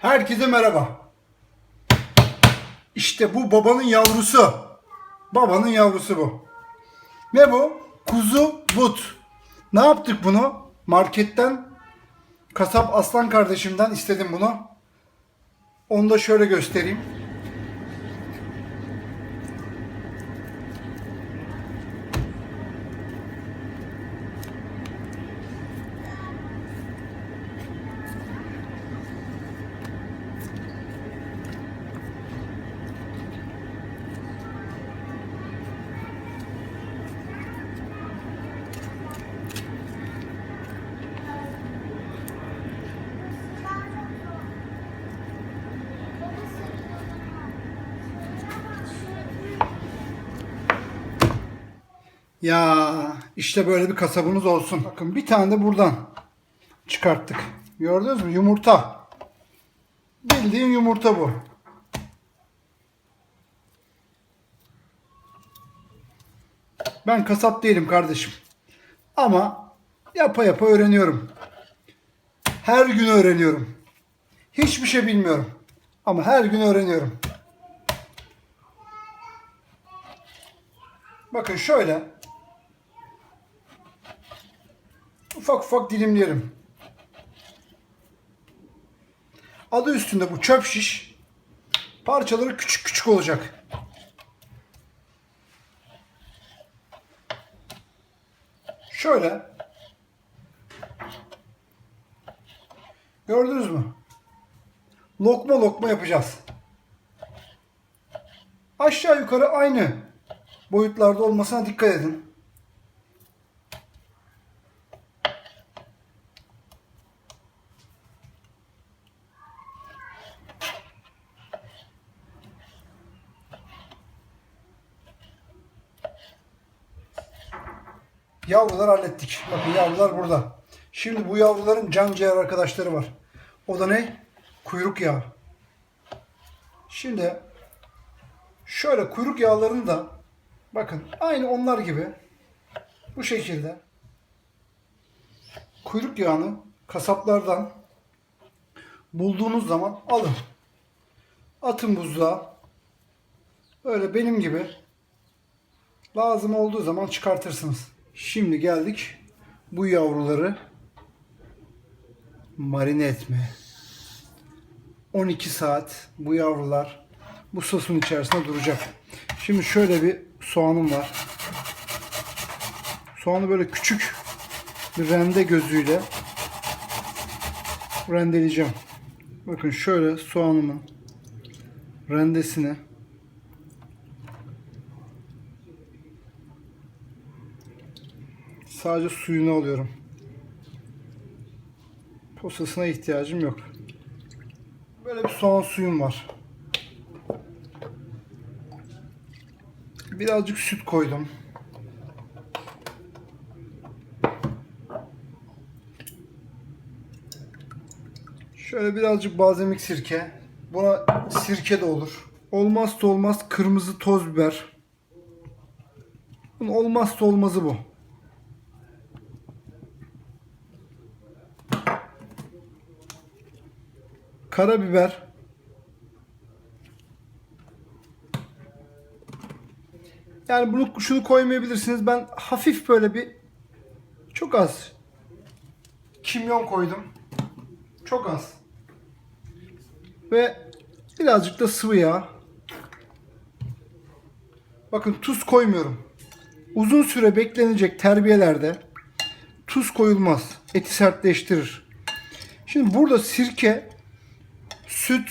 Herkese merhaba. İşte bu babanın yavrusu. Babanın yavrusu bu. Ne bu? Kuzu but. Ne yaptık bunu? Marketten kasap aslan kardeşimden istedim bunu. Onu da şöyle göstereyim. Ya işte böyle bir kasabımız olsun. Bakın bir tane de buradan çıkarttık. Gördünüz mü? Yumurta. Bildiğin yumurta bu. Ben kasap değilim kardeşim. Ama yapa yapa öğreniyorum. Her gün öğreniyorum. Hiçbir şey bilmiyorum. Ama her gün öğreniyorum. Bakın şöyle. Ufak ufak dilimleyelim. Adı üstünde bu çöp şiş. Parçaları küçük küçük olacak. Şöyle. Gördünüz mü? Lokma lokma yapacağız. Aşağı yukarı aynı boyutlarda olmasına dikkat edin. Yavrular hallettik. Bakın yavrular burada. Şimdi bu yavruların can ciğer arkadaşları var. O da ne? Kuyruk yağı. Şimdi şöyle kuyruk yağlarını da bakın aynı onlar gibi bu şekilde kuyruk yağını kasaplardan bulduğunuz zaman alın. Atın buzluğa. Öyle benim gibi lazım olduğu zaman çıkartırsınız. Şimdi geldik bu yavruları marine etmeye. 12 saat bu yavrular bu sosun içerisinde duracak. Şimdi şöyle bir soğanım var. Soğanı böyle küçük bir rende gözüyle rendeleyeceğim. Bakın şöyle soğanımın rendesini sadece suyunu alıyorum. Posasına ihtiyacım yok. Böyle bir soğan suyum var. Birazcık süt koydum. Şöyle birazcık balzamik sirke. Buna sirke de olur. Olmazsa olmaz kırmızı toz biber. Bunun olmazsa olmazı bu. Karabiber. Yani bunu şunu koymayabilirsiniz. Ben hafif böyle bir çok az kimyon koydum. Çok az. Ve birazcık da sıvı yağ. Bakın tuz koymuyorum. Uzun süre beklenecek terbiyelerde tuz koyulmaz. Eti sertleştirir. Şimdi burada sirke, süt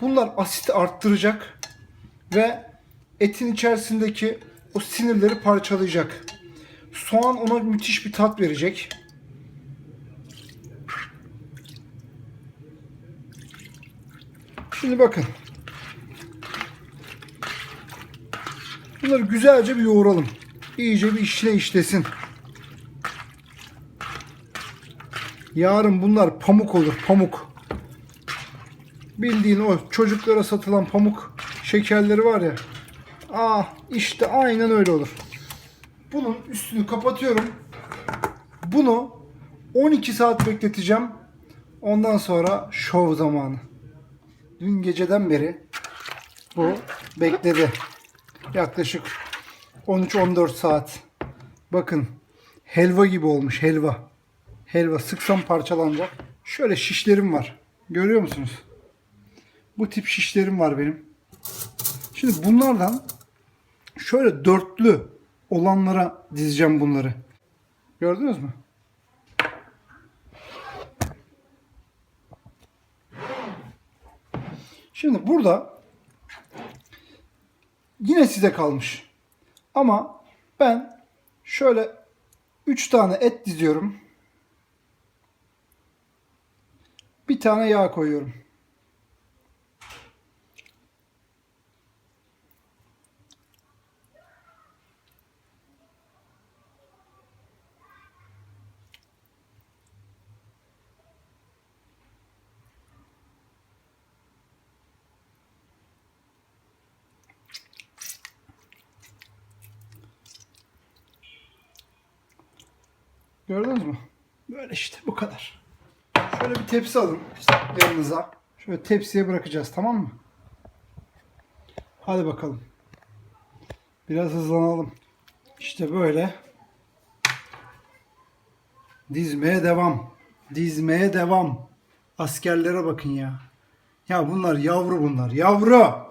bunlar asiti arttıracak ve etin içerisindeki o sinirleri parçalayacak. Soğan ona müthiş bir tat verecek. Şimdi bakın. Bunları güzelce bir yoğuralım. İyice bir içine işlesin. Yarın bunlar pamuk olur, pamuk. Bildiğin o çocuklara satılan pamuk şekerleri var ya. Ah işte aynen öyle olur. Bunun üstünü kapatıyorum. Bunu 12 saat bekleteceğim. Ondan sonra şov zamanı. Dün geceden beri bu bekledi. Yaklaşık 13-14 saat. Bakın helva gibi olmuş helva. Helva sıksam parçalanacak. Şöyle şişlerim var. Görüyor musunuz? Bu tip şişlerim var benim. Şimdi bunlardan şöyle dörtlü olanlara dizeceğim bunları. Gördünüz mü? Şimdi burada yine size kalmış. Ama ben şöyle 3 tane et diziyorum. Bir tane yağ koyuyorum. Gördünüz mü? Böyle işte bu kadar. Şöyle bir tepsi alın yanınıza. Şöyle tepsiye bırakacağız tamam mı? Hadi bakalım. Biraz hızlanalım. İşte böyle. Dizmeye devam. Dizmeye devam. Askerlere bakın ya. Ya bunlar yavru bunlar. Yavru.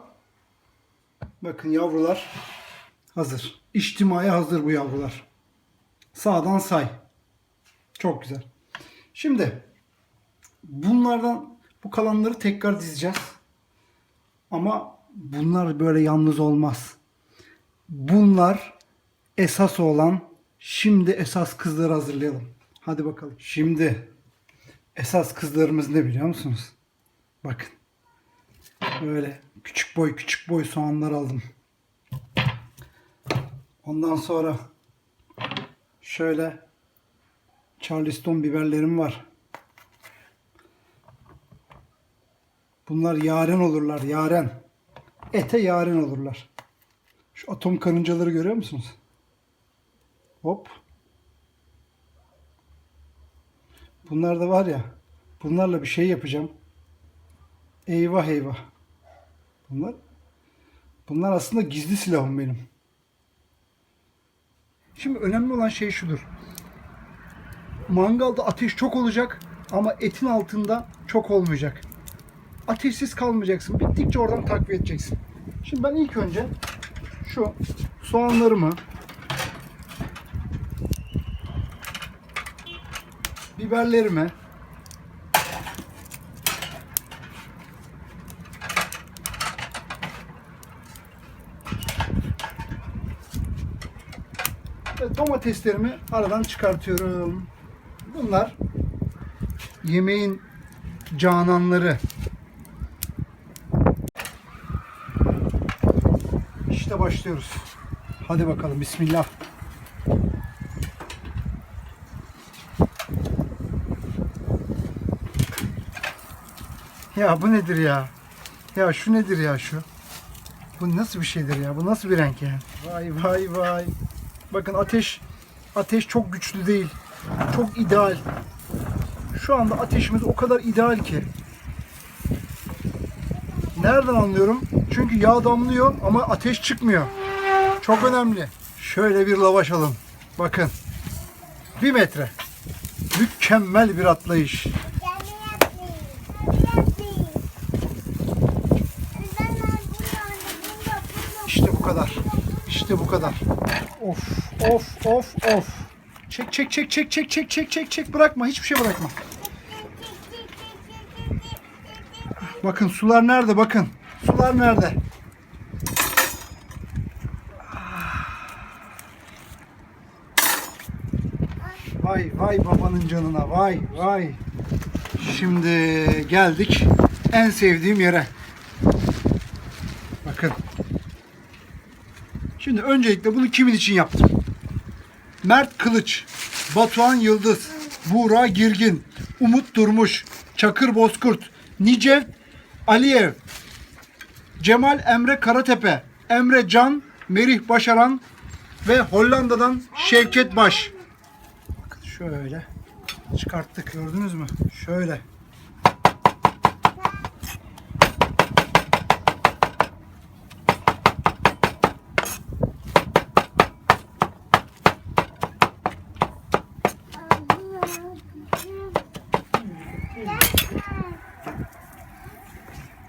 Bakın yavrular hazır. İçtimaya hazır bu yavrular. Sağdan say. Çok güzel. Şimdi bunlardan bu kalanları tekrar dizeceğiz. Ama bunlar böyle yalnız olmaz. Bunlar esas olan şimdi esas kızları hazırlayalım. Hadi bakalım. Şimdi esas kızlarımız ne biliyor musunuz? Bakın. Böyle küçük boy küçük boy soğanlar aldım. Ondan sonra şöyle Charleston biberlerim var. Bunlar yaren olurlar, yaren. Ete yaren olurlar. Şu atom karıncaları görüyor musunuz? Hop. Bunlar da var ya, bunlarla bir şey yapacağım. Eyvah eyvah. Bunlar bunlar aslında gizli silahım benim. Şimdi önemli olan şey şudur. Mangalda ateş çok olacak ama etin altında çok olmayacak. Ateşsiz kalmayacaksın. Bittikçe oradan takviye edeceksin. Şimdi ben ilk önce şu soğanlarımı biberlerimi ve domateslerimi aradan çıkartıyorum. Bunlar yemeğin cananları. İşte başlıyoruz. Hadi bakalım bismillah. Ya bu nedir ya? Ya şu nedir ya şu? Bu nasıl bir şeydir ya? Bu nasıl bir renk ya? Vay vay vay. Bakın ateş ateş çok güçlü değil. Çok ideal. Şu anda ateşimiz o kadar ideal ki. Nereden anlıyorum? Çünkü yağ damlıyor ama ateş çıkmıyor. Çok önemli. Şöyle bir lavaş alın. Bakın. Bir metre. Mükemmel bir atlayış. İşte bu kadar. İşte bu kadar. Of of of of. Çek çek çek çek çek çek çek çek çek bırakma hiçbir şey bırakma. Bakın sular nerede bakın. Sular nerede? Vay vay babanın canına vay vay. Şimdi geldik en sevdiğim yere. Bakın. Şimdi öncelikle bunu kimin için yaptım? Mert Kılıç, Batuhan Yıldız, Buğra Girgin, Umut Durmuş, Çakır Bozkurt, Nicev Aliyev, Cemal Emre Karatepe, Emre Can, Merih Başaran ve Hollanda'dan Şevket Baş. Bakın şöyle çıkarttık gördünüz mü? Şöyle.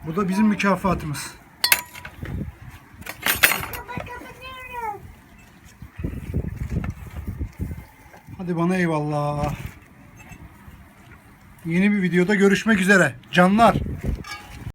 Bu da bizim mükafatımız. Hadi bana eyvallah. Yeni bir videoda görüşmek üzere. Canlar.